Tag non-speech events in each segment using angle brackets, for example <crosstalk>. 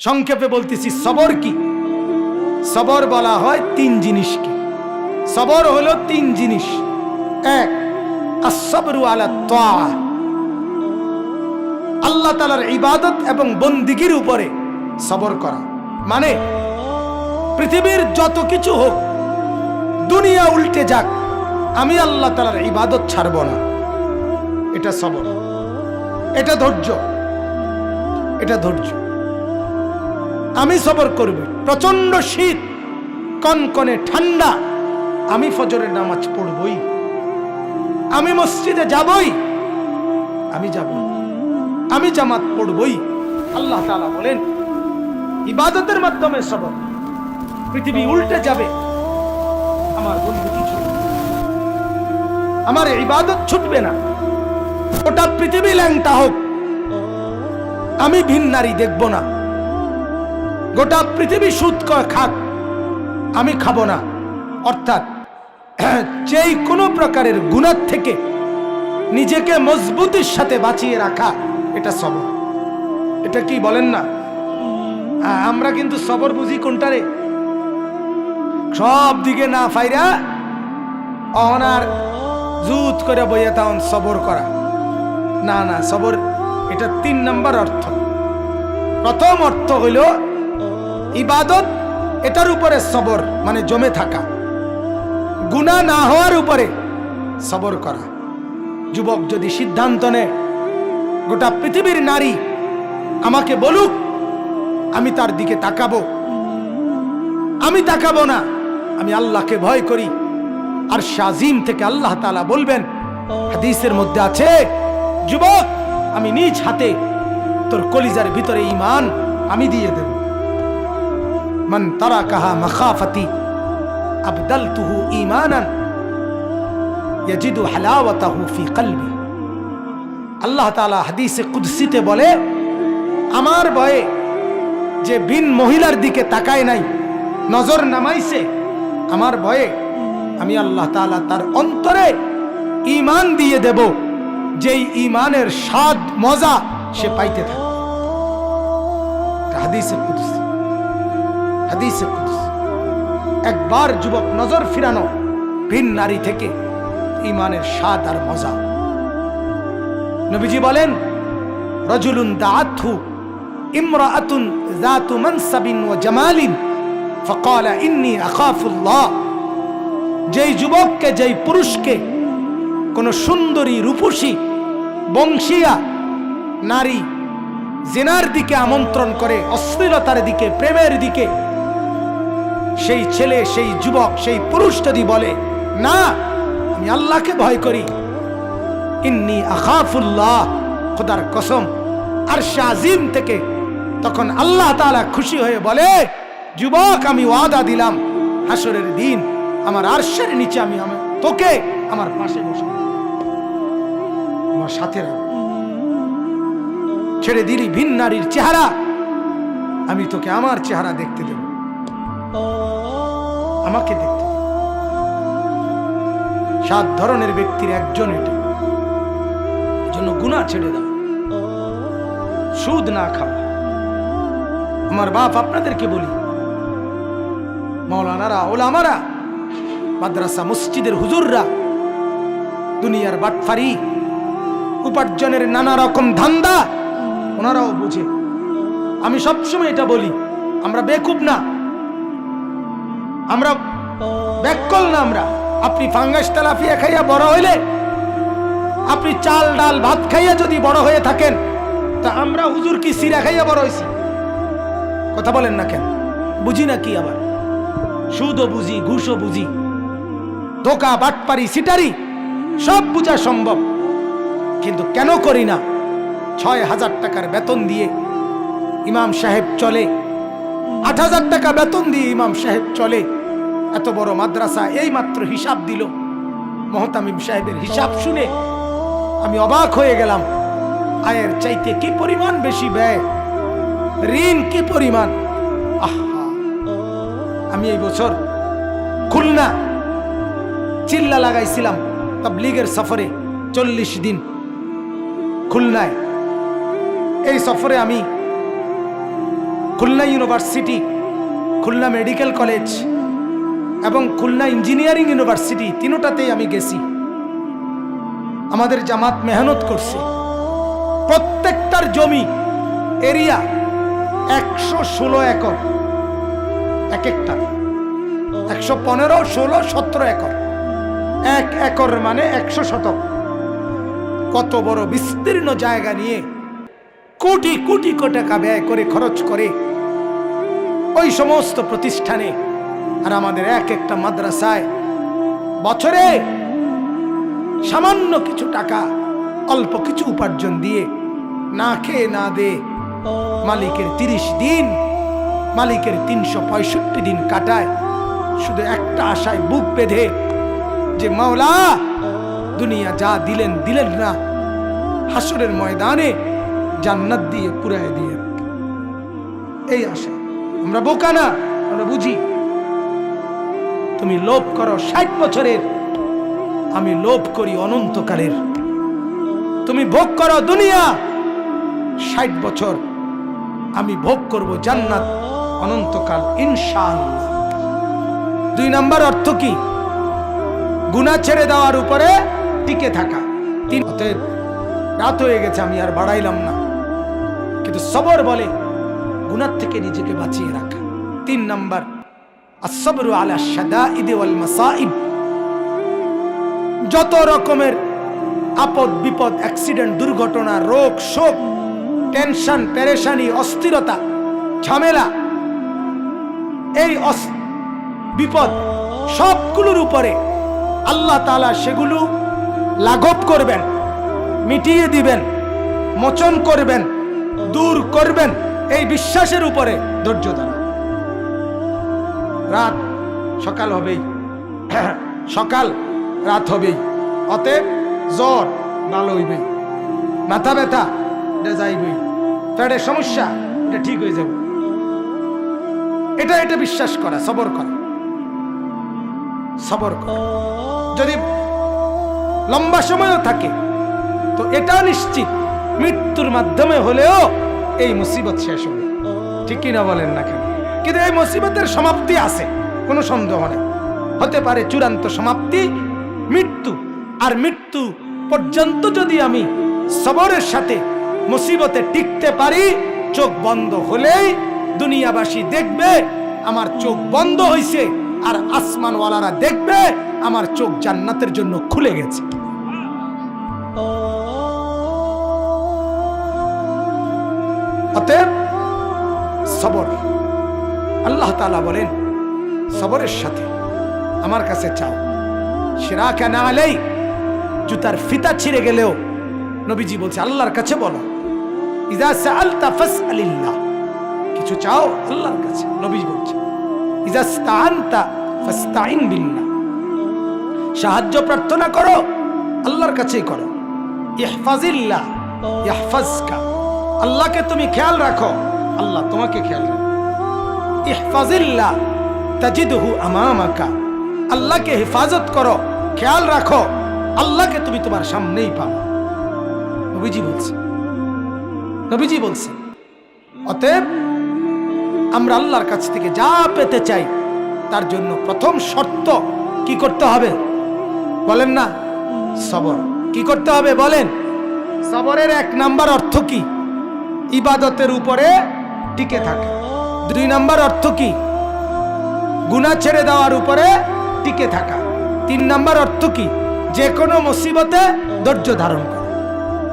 সংক্ষেপে বলতেছি, সবর কি? সবর বলা হয় তিন জিনিসকে। সবর হলো তিন জিনিস। এক আল্লাহ তালার ইবাদত এবং বন্দিগির উপরে সবর করা। মানে পৃথিবীর যত কিছু হোক, দুনিয়া উল্টে যাক, আমি আল্লাহ তালার ইবাদত ছাড়ব না। এটা সবর। এটা ধৈর্য। এটা ধৈর্য। আমি সবর করব। প্রচণ্ড শীত, কনকনে ঠান্ডা। আমি ফজরের নামাজ পড়বই। আমি মসজিদে যাবই। আমি যাব। আমি জামাত পড়বই। আল্লাহ তাআলা বলেন, ইবাদতের মাধ্যমে সবর। পৃথিবী উল্টে যাবে। আমার বন্ধু কিছু আমার ইবাদত ছুটবে না। ওটা পৃথিবী ল্যাংটা হোক। আমি ভিন নারী দেখব না। গোটা পৃথিবী সুদ খাক। আমি খাব না। অর্থাৎ, <clears throat> যেই কোনো প্রকারের গুণার থেকে নিজেকে মজবুতির সাথে বাঁচিয়ে রাখা, এটা সবর। এটা কি বলেন না? আমরা কিন্তু সবর বুঝি কোনটারে সব দিকে না ফাইরা অনার জুত করে বইয়া তাহন সবর করা। না না, সবর, এটা তিন নম্বর অর্থ। প্রথম অর্থ হইল ইবাদত, এটার উপরে সবর মানে জমে থাকা। গুণা না হওয়ার উপরে সবর করা। যুবক যদি সিদ্ধান্ত নেয়, গোটা পৃথিবীর নারী আমাকে বলুক, আমি তার দিকে তাকাবো। আমি তাকাবো না, আমি আল্লাহকে ভয় করি। আর শাজিম থেকে আল্লাহ তাআলা বলবেন, হাদিসের মধ্যে আছে, যুবক, আমি নিজ হাতে তোর কলিজার ভিতরে ইমান আমি দিয়ে দেব। মান তারা কাহা মখাফতি ঈমানান ইয়াজিদু হালাওয়াতাহু ফি কলবি। আল্লাহ তাআলা হাদিসে কুদসিতে বলে, আমার ভয়ে যে বিন মহিলার দিকে তাকায় নাই, নজর নামাইছে, আমার ভয়ে আমি আল্লাহ তাআলা তার অন্তরে ঈমান দিয়ে দেব, যেই ঈমানের স্বাদ, মজা সে পাইতে থাকে। হাদিসে কুদসি। হাদিসে কুদসি একবার যুবক নজর ফিরানো ভিন নারী থেকে ঈমানের স্বাদ আর মজা নবীজি বলেন রজুলুন দাআতহু ইমরাআতুন যাতু মানসাবিন ওয়া জামালিন فقال ইন্নী আখাফুল্লাহ যেই যুবককে যেই পুরুষকে কোন সুন্দরী রূপসী বংশীয়া নারী জেনার দিকে আমন্ত্রণ করে অশ্লীলতার দিকে প্রেমের দিকে সেই ছেলে, সেই যুবক, সেই পুরুষ যদি বলে, না, আমি আল্লাহকে ভয় করি। ইন্নি আখাফুল্লাহ, খোদার কসম। আর শাজিম থেকে তখন আল্লাহ তাআলা খুশি হয়ে বলে, যুবক, আমি ওয়াদা দিলাম হাসরের দিন আমার আরশের নিচে আমি তোকে আমার পাশে বসে আমার সাথে ছেড়ে দিলি ভিন নারীর চেহারা, আমি তোকে আমার চেহারা দেখতে দেব। আমাকে দেখতে সাত ধরনের ব্যক্তির একজন এটা। জন্য গুণা ছেড়ে দাও। সুদ না খাওয়া আমার বাপ আপনাদেরকে বলি মৌলানারা ওলা ওলামারা, মাদ্রাসা, মসজিদের হুজুররা, দুনিয়ার বাটফারি, উপার্জনের নানা রকম ধান্দা, ওনারাও বুঝে। আমি সবসময় এটা বলি, আমরা বেকুব না। আমরা ব্যাকল না আমরা। আপনি ফাঙ্গাস তেলাফিয়া খাইয়া বড় হইলে, আপনি চাল, ডাল, ভাত খাইয়া যদি বড় হয়ে থাকেন, তা আমরা হুজুর কি সিরা খাইয়া বড় হয়েছি কথা বলেন না কেন? বুঝি না কি আবার? সুদও বুঝি, ঘুষও বুঝি। ধোকা, বাটপারি, সিটারি, সব বুঝা সম্ভব। কিন্তু কেন করি না? ছয় হাজার টাকার বেতন দিয়ে ইমাম সাহেব চলে। আট হাজার টাকা বেতন দিয়ে ইমাম সাহেব চলে। এত বড় মাদ্রাসা এই মাত্র হিসাব দিল। মহতামিম সাহেবের হিসাব শুনে আমি অবাক হয়ে গেলাম। আয়ের চাইতে কি পরিমাণ বেশি ব্যয়? ঋণ কি পরিমাণ? আহা, আমি এই বছর খুলনা চিল্লা লাগাইছিলাম তাবলিগের সফরে চল্লিশ দিন। খুলনায়। এই সফরে আমি Khulna university, Khulna medical college এবং খুলনা ইঞ্জিনিয়ারিং ইউনিভার্সিটি তিনোটাতেই আমি গেছি। আমাদের জামাত মেহনত করছে। প্রত্যেকটার জমি, এরিয়া একশো ষোলো একর। এক একটা। একশো পনেরো, ষোলো, সতেরো একর। এক একর মানে একশো শতক। কত বড় বিস্তীর্ণ জায়গা নিয়ে কোটি কোটি কোটি টাকা ব্যয় করে খরচ করে ওই সমস্ত প্রতিষ্ঠানে আর আমাদের এক একটা মাদ্রাসায় বছরে সামান্য কিছু টাকা, অল্প কিছু উপার্জন দিয়ে না খেয়ে না দে মালিকের তিরিশ দিন, মালিকের তিনশো পঁয়ষট্টি দিন কাটায়, শুধু একটা আশায় বুক বেঁধে যে, মাওলা, দুনিয়া যা দিলেন দিলেন না। হাসরের ময়দানে জান্নাত দিয়ে পুরায় দিয়ে। এই আশা আমরা বোকা না, আমরা বুঝি। তুমি লোভ করো ষাট বছরের, আমি লোভ করি অনন্তকালের। তুমি ভোগ করো দুনিয়া, ষাট বছর, আমি ভোগ করব জান্নাত অনন্তকাল, ইনশাআল্লাহ। দুই নাম্বার অর্থ কি? গুণা ছেড়ে দেওয়ার উপরে টিকে থাকা। তিন রাত হয়ে গেছে, আমি আর বাড়াইলাম না। কিন্তু সবর বলে গুনার থেকে নিজেকে বাঁচিয়ে রাখা। তিন নাম্বার আলা মাসাইব যত রকমের আপদ, বিপদ, অ্যাক্সিডেন্ট, দুর্ঘটনা, রোগ, শোক, টেনশন, পেরেশানি, অস্থিরতা, ঝামেলা, এই বিপদ, সবগুলোর উপরে আল্লাহ তালা সেগুলো লাঘব করবেন, মিটিয়ে দিবেন, মোচন করবেন, দূর করবেন, এই বিশ্বাসের উপরে ধৈর্য ধরা রাত সকাল হবেই। <clears throat> সকাল রাত হবেই। অতএব জ্বর ভালো হইবেই মাথা ব্যথা এটা যাইবই। পেটের সমস্যা, এটা ঠিক হয়ে যাবে। এটা এটা বিশ্বাস করা, সবর করা। সবর করা। যদি লম্বা সময়ও থাকে, তো এটা নিশ্চিত, মৃত্যুর মাধ্যমে হলেও এই মুসিবত শেষ হবে। ঠিক কিনা বলেন না কেন? কিন্তু এই মুসিবতের সমাপ্তি আছে, কোনো সন্দেহ নেই। হতে পারে চূড়ান্ত সমাপ্তি, মৃত্যু, আর মৃত্যু পর্যন্ত যদি আমি সবরের সাথে মুসিবতে টিকতে পারি, চোখ বন্ধ হলেই দুনিয়াবাসী দেখবে, আমার চোখ বন্ধ হয়েছে আর আসমানওয়ালারা দেখবে, আমার চোখ জান্নাতের জন্য খুলে গেছে। অতএব সবর। আল্লাহ তাআলা বলেন, সবরের সাথে আমার কাছে চাও। সেরা কেন আলেই? জুতার ফিতা ছিঁড়ে গেলেও নবীজি বলছে, আল্লাহর কাছে বলো। ফাসআলিল্লাহ। কিছু চাও আল্লাহর কাছে? নবী বলছে ফাস্তাইন সাহায্য প্রার্থনা করো, আল্লাহর কাছেই করো। ইহফাজিল্লাহ ইয়াহফাজকা আল্লাহকে তুমি খেয়াল রাখো, আল্লাহ তোমাকে খেয়াল রাখো। ইহফাজিল্লাহ তাজিদহু আমামাকা। আল্লাহকে হেফাজত করো, খেয়াল রাখো, আল্লাহকে তুমি তোমার সামনেই পাও নবীজি বলছে নবীজি বলছে, অতএব আমরা আল্লাহর কাছ থেকে যা পেতে চাই, তার জন্য প্রথম শর্ত কি করতে হবে? বলেন না, সবর। কি করতে হবে বলেন? সবরের এক নাম্বার অর্থ কি? ইবাদতের উপরে টিকে থাকে। দুই নম্বর অর্থ কি? গুণা ছেড়ে দেওয়ার উপরে টিকে থাকা। তিন নাম্বার অর্থ কি? যে কোনো মুসিবতে ধৈর্য ধারণ করা।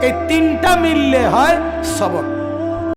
এই তিনটা মিললে হয় সবর।